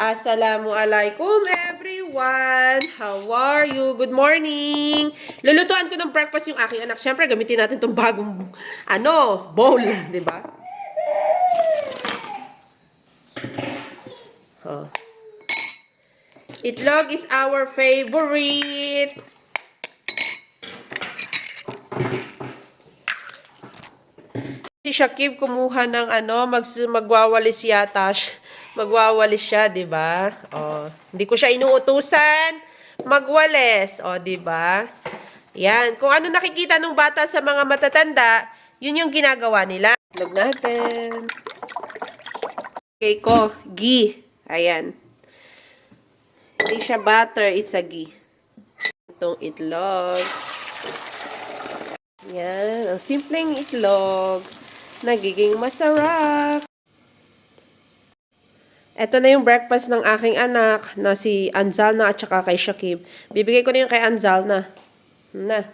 Assalamualaikum everyone! How are you? Good morning! Lulutuan ko ng breakfast yung aking anak. Siyempre, gamitin natin itong bagong, ano, bowl, di ba? Oh. Itlog is our favorite. Si Shakib kumuha ng ano, mag, magwawalis yata. Magwawalis siya, di ba? Oh, hindi ko siya inuutusan magwalis, oh, di ba? Yan, kung ano nakikita ng bata sa mga matatanda, yun yung ginagawa nila. Itlog natin. Okay ko, ghee. Ayan. Hindi siya butter, it's a ghee. Itong itlog. Yan, ang simpleng itlog. Nagiging masarap. Ito na yung breakfast ng aking anak na si Anzalna at saka kay Shakib. Bibigay ko na yung kay Anzalna. Na.